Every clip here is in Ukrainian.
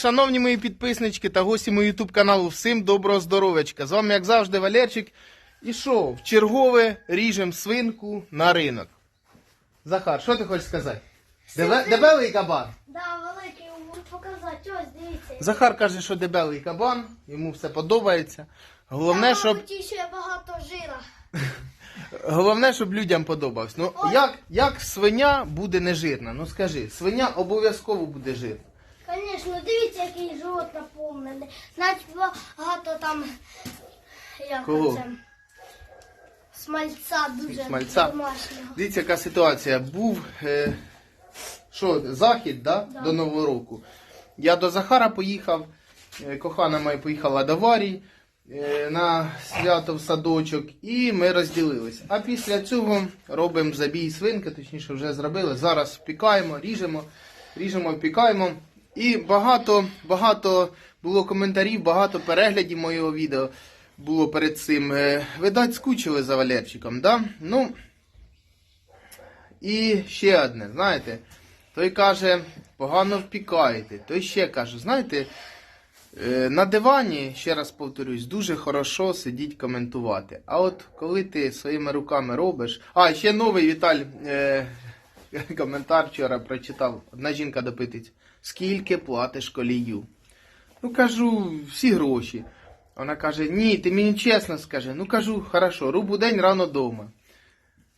шановні мої підписнички та гості мого ютуб каналу, всім доброго здоров'ячка. З вами, як завжди, Валерчик. І що, в чергове ріжем свинку на ринок. Захар, що ти хочеш сказати? Дебе- Дебелий кабан. Да, великий можу показати. Ось дивіться. Захар каже, що дебелий кабан, йому все подобається. Головне, щоб, Мабуть, ще багато жира. головне, щоб людям подобався. Ну, як, як свиня буде нежирна? Ну скажи, свиня обов'язково буде жирна. Звісно, дивіться, який живот наповнений. Навіть багато там. Як Кого? це? Смальця дуже Смальця. домашнього. Дивіться, яка ситуація. Був е, що, захід да, Да. до Нового року. Я до Захара поїхав, е, кохана моя поїхала до Варі е, на свято в садочок, і ми розділились. А після цього робимо забій свинки, точніше вже зробили. Зараз впікаємо, ріжемо, ріжемо, впікаємо. І багато, багато було коментарів, багато переглядів моєго відео було перед цим. Е, Видать, скучили за Валерчиком, да? Ну, і ще одне, знаєте, той каже, погано впікаєте. Той ще каже, знаєте, е, на дивані, ще раз повторюсь, дуже хорошо сидіть коментувати. А от коли ти своїми руками робиш. А, ще новий Віталь е, коментар вчора прочитав. Одна жінка допитить, скільки платиш колію? Ну кажу, всі гроші. Вона каже, ні, ти мені чесно скажи. Ну кажу, хорошо, рубу день рано вдома.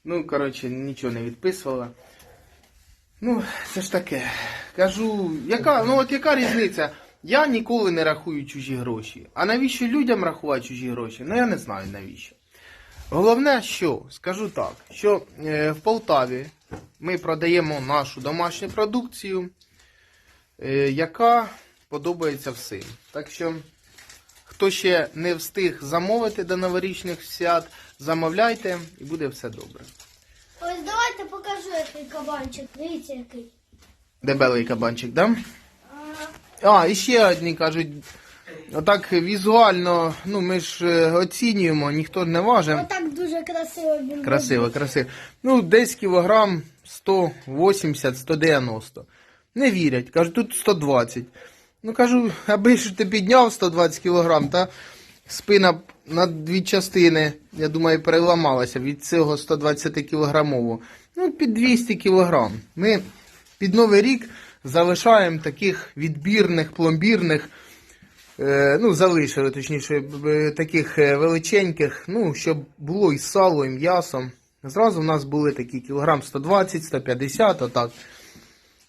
Ну, коротше, нічого не відписувала. Ну, це ж таке. Кажу, яка, ну от яка різниця? Я ніколи не рахую чужі гроші. А навіщо людям рахувати чужі гроші? Ну я не знаю навіщо. Головне, що скажу так, що е, в Полтаві ми продаємо нашу домашню продукцію, е, яка подобається всім. Так що, хто ще не встиг замовити до новорічних свят, замовляйте і буде все добре. Ось давайте покажу, який кабанчик. Дивіться, який. Дебелий кабанчик, да? А, А, і ще одні кажуть, отак візуально, ну ми ж е, оцінюємо, ніхто не важить. Отак дуже красиво він. Красиво, красиво. Ну, десь кілограм 180-190. Не вірять, кажуть, тут 120. Ну кажу, аби ж ти підняв 120 кілограм, та спина на дві частини, я думаю, переламалася від цього 120 кілограмового. Ну, під 200 кілограм. Ми під Новий рік залишаємо таких відбірних, пломбірних, ну, залишили, точніше, е, таких е, величеньких, ну, щоб було і сало, і м'ясо. Зразу в нас були такі кілограм 120, 150, отак.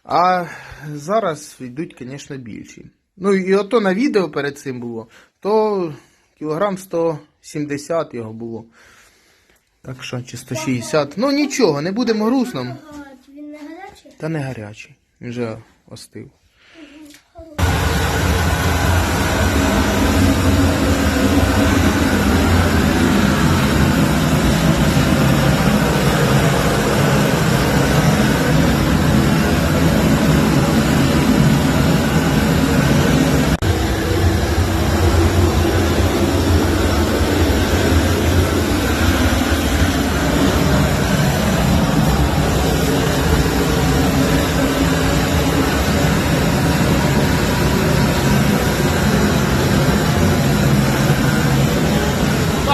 А зараз йдуть, звісно, більші. Ну і ото на відео перед цим було, то кілограм 170 його було. Так що, чи 160. Ну нічого, не будемо грустно. Він не гарячий? Та не гарячий. Він вже остив.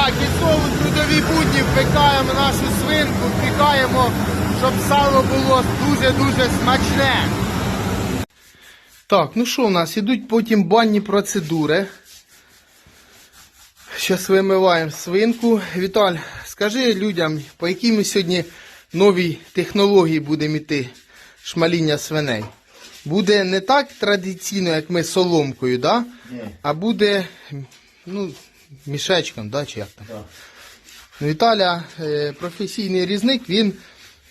Так, і знову трудові будні впікаємо нашу свинку, впікаємо, щоб сало було дуже-дуже смачне. Так, ну що у нас? Ідуть потім банні процедури. Зараз вимиваємо свинку. Віталь, скажи людям, по якій ми сьогодні новій технології будемо йти шмаління свиней. Буде не так традиційно, як ми соломкою, да? а буде ну, мішечком, да, чи як там. Ну, Віталя, е, професійний різник, він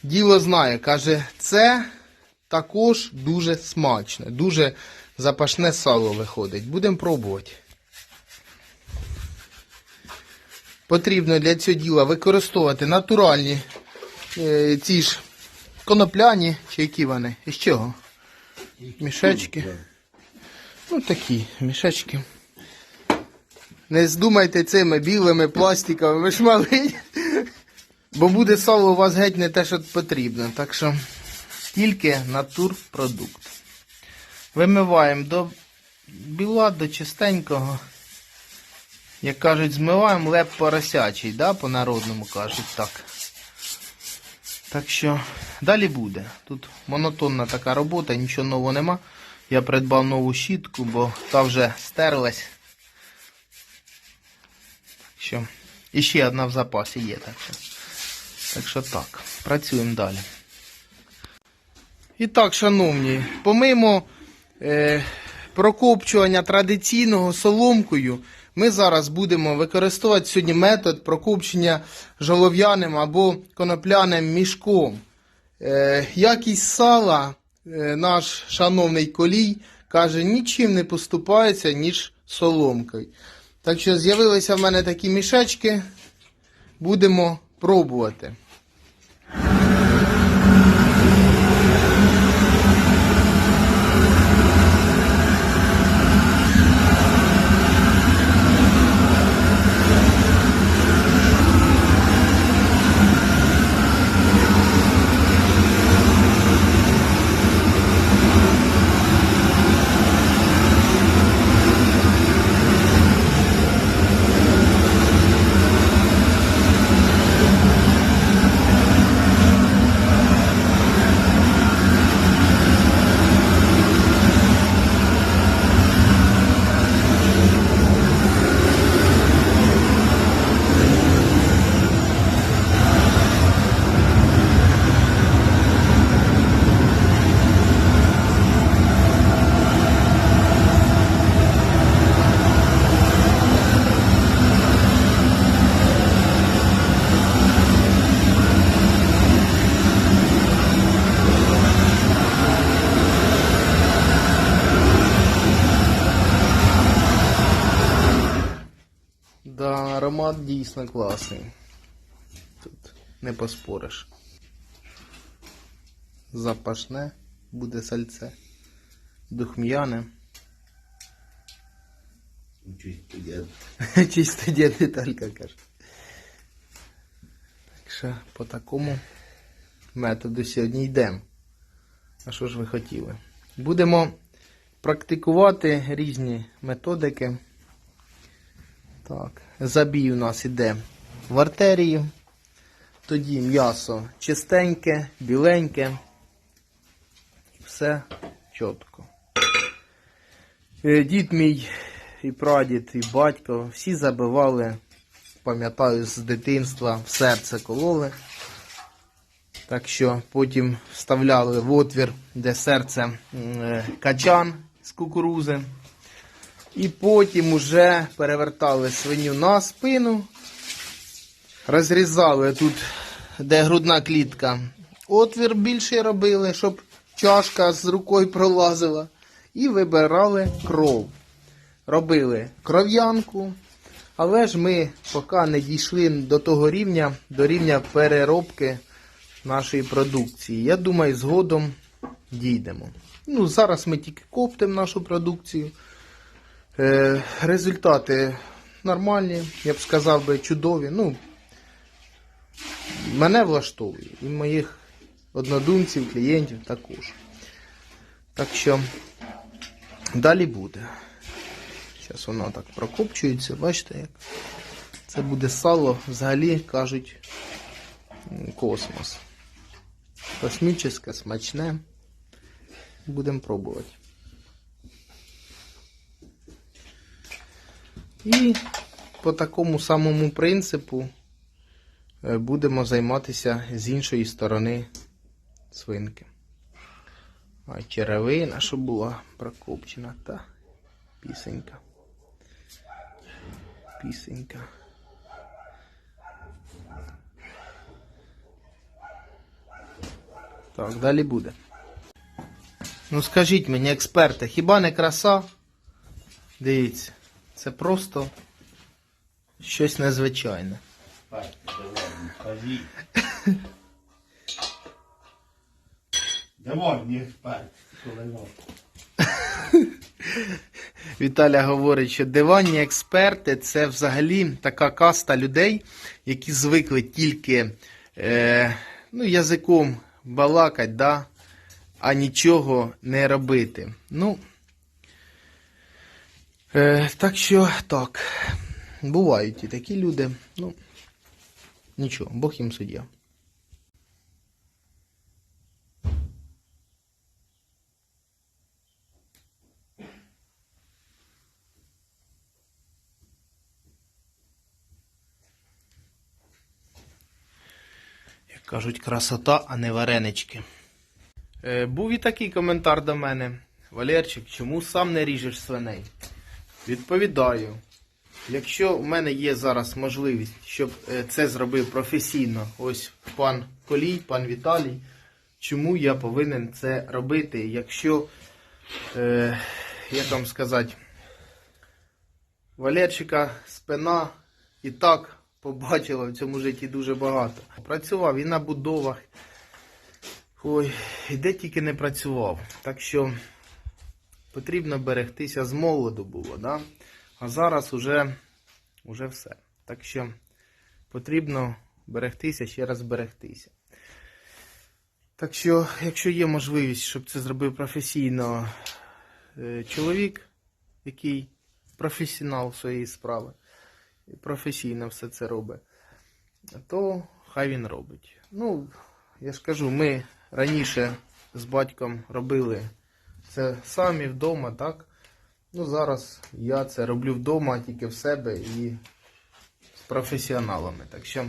діло знає. Каже, це також дуже смачне, дуже запашне сало виходить. Будемо пробувати. Потрібно для цього діла використовувати натуральні е, ці ж конопляні, чи які вони, із чого? Мішечки. Ну такі мішечки. Не здумайте цими білими пластиковими шмалить. Бо буде сало у вас геть не те, що потрібно. Так що тільки натурпродукт. Вимиваємо до біла до чистенького. Як кажуть, змиваємо леп поросячий, да, по-народному кажуть так. Так що далі буде. Тут монотонна така робота, нічого нового нема. Я придбав нову щітку, бо та вже стерлась. Так що. І ще одна в запасі є. Так що, так що так. Працюємо далі. І так, шановні, помимо е, прокопчування традиційного соломкою, ми зараз будемо використовувати сьогодні метод прокопчення жолов'яним або конопляним мішком. Е, якість сала е, наш шановний колій каже, нічим не поступається, ніж соломкою. Так що з'явилися в мене такі мішечки, будемо пробувати. Да, аромат дійсно класний. Тут не поспориш. Запашне буде сальце. Духм'яне. Чисто дед. Чисто дід Віталька каже. Так що по такому методу сьогодні йдемо. А що ж ви хотіли? Будемо практикувати різні методики. Так, забій у нас іде в артерію. Тоді м'ясо чистеньке, біленьке. Все чітко. Е, Дід мій і прадід, і батько всі забивали, пам'ятаю, з дитинства в серце кололи. Так що потім вставляли в отвір, де серце е, качан з кукурузи. І потім уже перевертали свиню на спину, розрізали тут, де грудна клітка. Отвір більший робили, щоб чашка з рукою пролазила. І вибирали кров. Робили кров'янку, але ж ми поки не дійшли до того рівня, до рівня переробки нашої продукції. Я думаю, згодом дійдемо. Ну, зараз ми тільки коптимо нашу продукцію. Е, результати нормальні, я б сказав би, чудові. Ну, мене влаштовує і моїх однодумців, клієнтів також. Так що далі буде. Зараз воно так прокопчується, бачите, як це буде сало, взагалі кажуть космос. Космічне, смачне. Будемо пробувати. І по такому самому принципу е, будемо займатися з іншої сторони свинки. А черевина, щоб була прокопчена, та пісенька. Пісенька. Так, далі буде. Ну скажіть мені, експерти, хіба не краса? Дивіться, це просто щось незвичайне. Давай, не спать. Віталя говорить, що диванні експерти це взагалі така каста людей, які звикли тільки е, ну, язиком балакать, да, а нічого не робити. Ну, Е, так що так. Бувають і такі люди. Ну, нічого, Бог їм суддя. Як кажуть, красота, а не варенички. Е, був і такий коментар до мене. Валерчик, чому сам не ріжеш свиней? Відповідаю. Якщо в мене є зараз можливість, щоб е, це зробив професійно, ось пан Колій, пан Віталій, чому я повинен це робити, якщо, е, як вам сказати, Валерчика спина і так побачила в цьому житті дуже багато. Працював і на будовах. Ой, і де тільки не працював. Так що потрібно берегтися з молоду було, да? а зараз уже, уже все. Так що потрібно берегтися, ще раз берегтися. Так що, якщо є можливість, щоб це зробив професійно е, чоловік, який професіонал своєї справи, професійно все це робить, то хай він робить. Ну, я ж кажу, ми раніше з батьком робили це самі вдома, так? Ну, зараз я це роблю вдома, тільки в себе і з професіоналами. Так що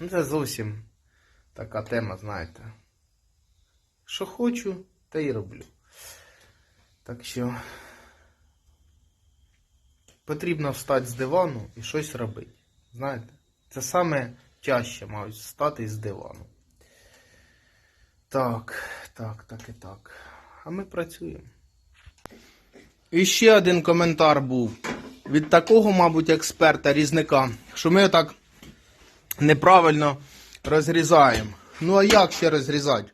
ну, це зовсім така тема, знаєте. Що хочу, те й роблю. Так що потрібно встати з дивану і щось робити. Знаєте? Це саме тяжче, мають встати з дивану. Так, так, так і так. А ми працюємо. І ще один коментар був від такого, мабуть, експерта, різника, що ми так неправильно розрізаємо. Ну а як ще розрізати?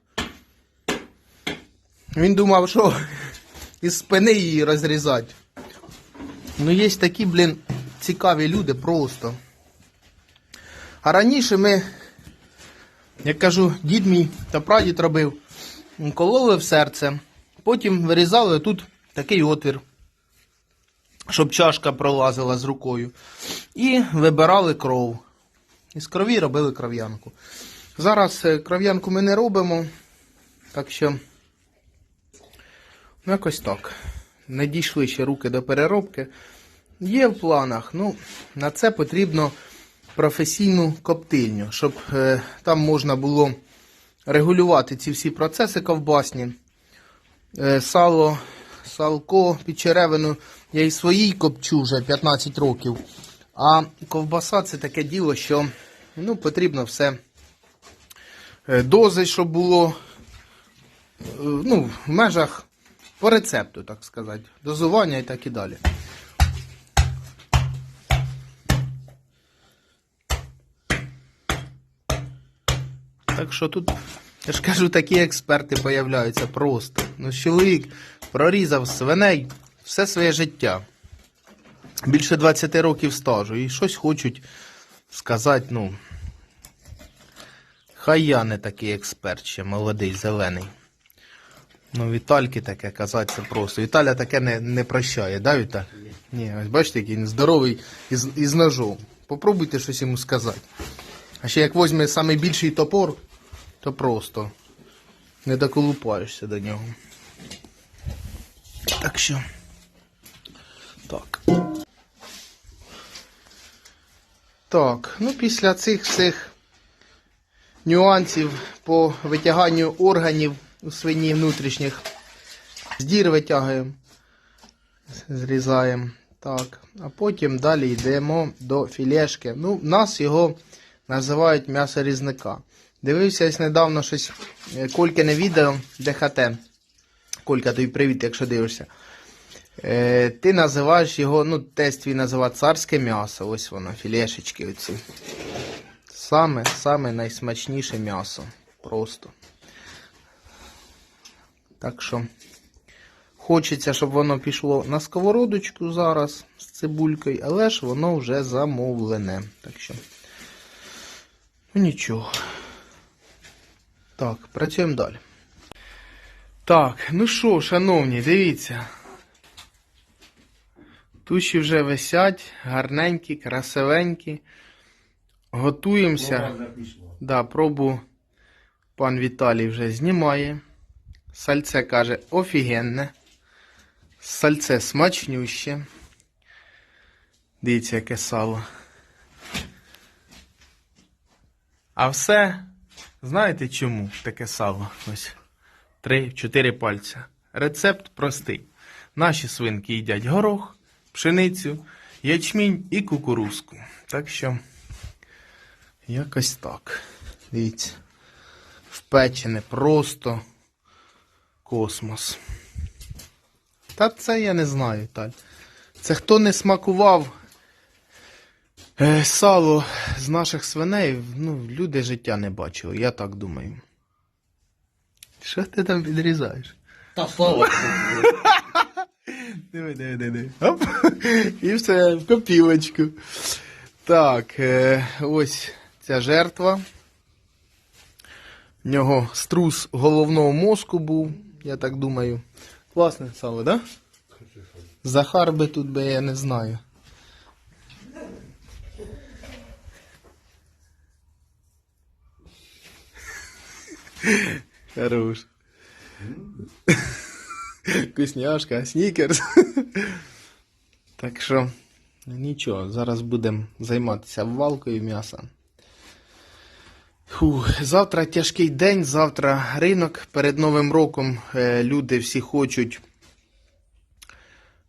Він думав, що із спини її розрізати. Ну, є такі, блін, цікаві люди просто. А раніше ми, як кажу, дід мій та прадід робив, кололи в серце, потім вирізали тут такий отвір, щоб чашка пролазила з рукою. І вибирали кров. Із крові робили кров'янку. Зараз е, кров'янку ми не робимо, так що ну, якось так. Не дійшли ще руки до переробки. Є в планах, ну, на це потрібно професійну коптильню, щоб е, там можна було регулювати ці всі процеси ковбасні. Е, сало, салко, підчеревину я і своїй копчу вже 15 років. А ковбаса це таке діло, що ну, потрібно все е, дози, щоб було е, ну, в межах по рецепту, так сказати, дозування і так і далі. Так що тут, я ж кажу, такі експерти появляються просто. Ну, чоловік прорізав свиней все своє життя. Більше 20 років стажу. І щось хочуть сказати, ну. Хай я не такий експерт ще, молодий, зелений. Ну, Вітальки таке казати це просто. Віталя таке не, не прощає, да, Віталь? Ні, ось бачите, який він здоровий із, із ножом. Попробуйте щось йому сказати. А ще як візьме найбільший топор, то просто не доколупаєшся до нього. Так що. Так. Так, ну після цих всіх нюансів по витяганню органів у свині внутрішніх. З дір витягуємо, зрізаємо. Так. А потім далі йдемо до філешки. Ну, нас його називають м'ясо різника. Дивився ось недавно щось е, Колькине відео ДХТ. Колька, тобі привіт, якщо дивишся. Е, ти називаєш його, ну, тест твій називає царське м'ясо. Ось воно, філешечки оці. Саме, саме найсмачніше м'ясо. Просто. Так що хочеться, щоб воно пішло на сковородочку зараз з цибулькою, але ж воно вже замовлене. Так що. Ну нічого. Так, працюємо далі. Так, ну що, шановні, дивіться. Туші вже висять, гарненькі, красивенькі. Готуємося. Да, пробу пан Віталій вже знімає. Сальце каже офігенне. Сальце смачнюще. Дивіться, яке сало. А все, знаєте чому таке сало? Ось. Три-чотири пальця. Рецепт простий. Наші свинки їдять горох, пшеницю, ячмінь і кукурузку. Так що. Якось так. Дивіться. Впечене просто космос. Та це я не знаю, Таль. Це хто не смакував сало з наших свиней, ну, люди життя не бачили, я так думаю. Що ти там відрізаєш? Та. Диви, диви, диви, диви. Оп. І все, в копілочку. Так, е, ось ця жертва. В нього струс головного мозку був, я так думаю. Класне сало, так? Да? Захар би тут би я не знаю. Хорош. Вкусняшка, снікерс. Так що, нічого, зараз будемо займатися ввалкою м'яса. Фух, завтра тяжкий день, завтра ринок. Перед Новим роком е, люди всі хочуть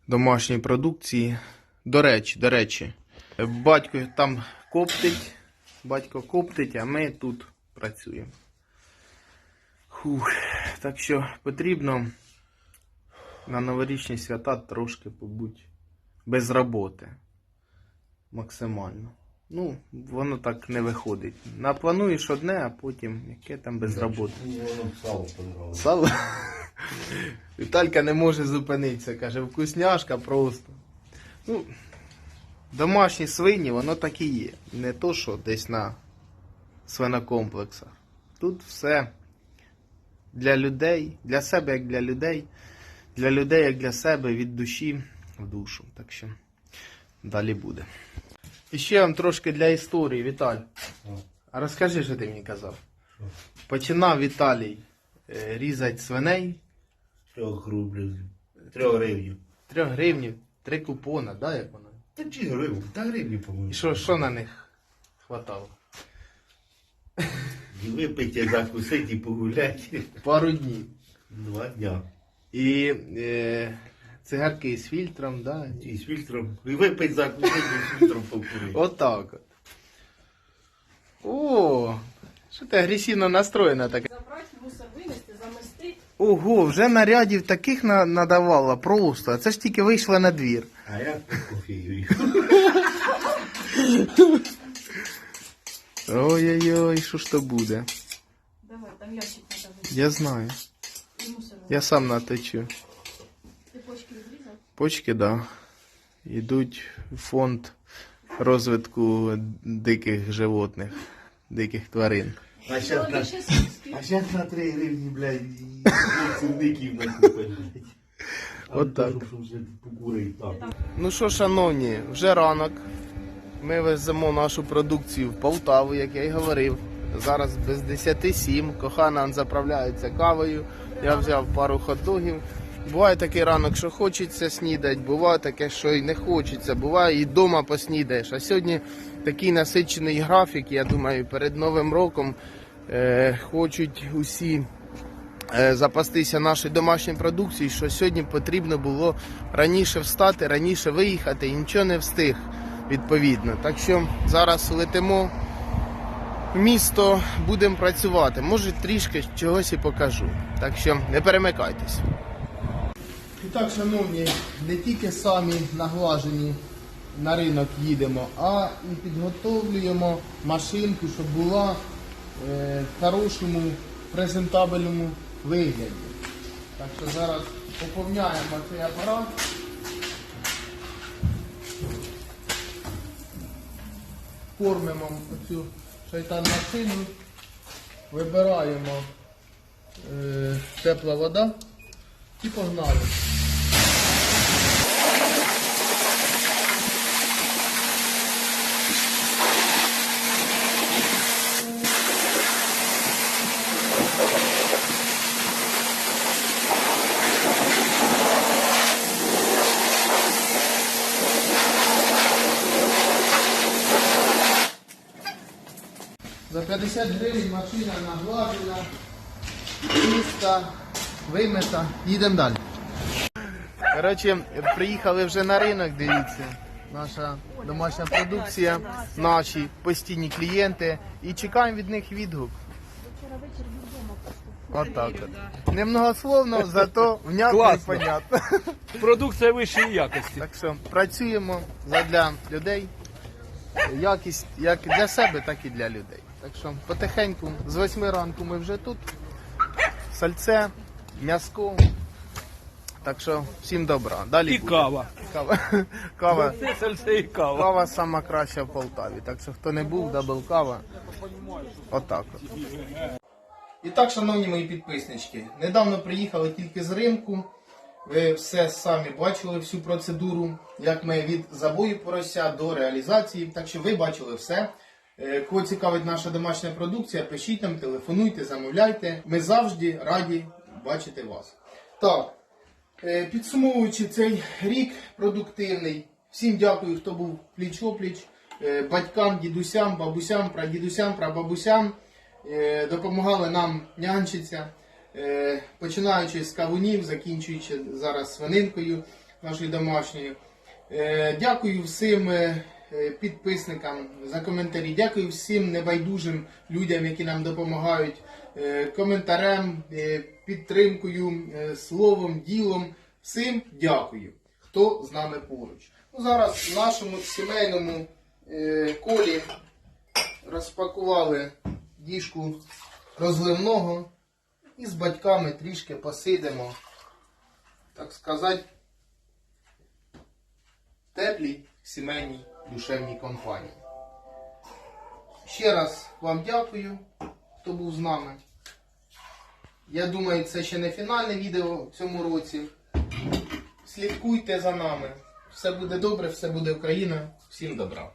домашньої продукції. До речі, до речі, батько там коптить, батько коптить, а ми тут працюємо. Фух, так що потрібно на новорічні свята трошки побудь без роботи. Максимально. Ну, воно так не виходить. Наплануєш одне, а потім яке там без роботи. Мені воно сало. Сало. Віталька не може зупинитися, каже, вкусняшка просто. Ну, домашні свині, воно так і є. Не то, що десь на свинокомплексах. Тут все для людей, для себе як для людей, для людей як для себе, від душі в душу. Так що далі буде. І ще вам трошки для історії, Віталь. А розкажи, що ти мені казав. Починав Віталій е, різати свиней Трьох рублів. Трьох гривень. 3 гривні, 3 купона, да, як воно? Та чи гривень? Та гривні, по-моєму. І що, що на них хватало? І випити, закусити і погуляти. Пару днів. Два дня. І е, цигарки з фільтром, да. І з фільтром. І випити, закусити, і з фільтром покурити. Отак от. О, що ти агресивно настроєна така. Забрати, мусор винести, замести. Ого, вже нарядів таких на, надавала просто. А Це ж тільки вийшла на двір. А я кофею. Ой-ой-ой, що ж то буде? Давай, там ящик надо. Я знаю. Я сам наточу. Ти почки відрізав? Почки, да. Йдуть в фонд розвитку диких животних, диких тварин. А зараз на... А зараз на 3 гривні, блядь, і цивників накупить. От так. Так. Ну що, шановні, вже ранок. Ми веземо нашу продукцію в Полтаву, як я й говорив. Зараз без 10 7. Кохана заправляється кавою. Я взяв пару хот-догів. Буває такий ранок, що хочеться снідати, буває таке, що і не хочеться, буває і вдома поснідаєш. А сьогодні такий насичений графік, я думаю, перед Новим роком е, хочуть усі е, запастися нашою домашньою продукцією, що сьогодні потрібно було раніше встати, раніше виїхати і нічого не встиг відповідно. Так що зараз летимо в місто, будемо працювати. Може трішки чогось і покажу. Так що не перемикайтесь. І так, шановні, не тільки самі наглажені на ринок їдемо, а і підготовлюємо машинку, щоб була е, в хорошому презентабельному вигляді. Так що зараз поповняємо цей апарат. Кормимо цю шайтан машину, вибираємо е, тепла вода і погнали. 50 гривень машина наглажена, чиста, вимита. Їдемо далі. Коротше, приїхали вже на ринок, дивіться. Наша домашня продукція, наші постійні клієнти. І чекаємо від них відгук. Вчора вечір Отак от. Немногословно, зато внятно і понятно. Продукція вищої якості. Так що працюємо для людей. Якість як для себе, так і для людей. Так що потихеньку, з 8 ранку ми вже тут. Сальце, м'яско. Так що всім добра. Далі І буде. кава. Кава. Кава. Це сальце і кава. Кава сама краща в Полтаві. Так що хто не був, дабл кава. Отак от. І так, шановні мої підписнички, недавно приїхали тільки з ринку. Ви все самі бачили всю процедуру, як ми від забою порося до реалізації. Так що ви бачили все. Е, Кого цікавить наша домашня продукція, пишіть нам, телефонуйте, замовляйте. Ми завжди раді бачити вас. Так, Е, Підсумовуючи цей рік продуктивний, всім дякую, хто був пліч-опліч, е, батькам, дідусям, бабусям, прадідусям, прабабусям, допомагали нам нянчитися, е, починаючи з кавунів, закінчуючи зараз свининкою нашою домашньою. Дякую всім підписникам за коментарі. Дякую всім небайдужим людям, які нам допомагають е, коментарем, е, підтримкою, е, словом, ділом. Всім дякую, хто з нами поруч. Ну, зараз в нашому сімейному е, колі розпакували діжку розливного і з батьками трішки посидимо, так сказати, теплій сімейній душевній компанії. Ще раз вам дякую, хто був з нами. Я думаю, це ще не фінальне відео в цьому році. Слідкуйте за нами. Все буде добре, все буде Україна. Всім добра.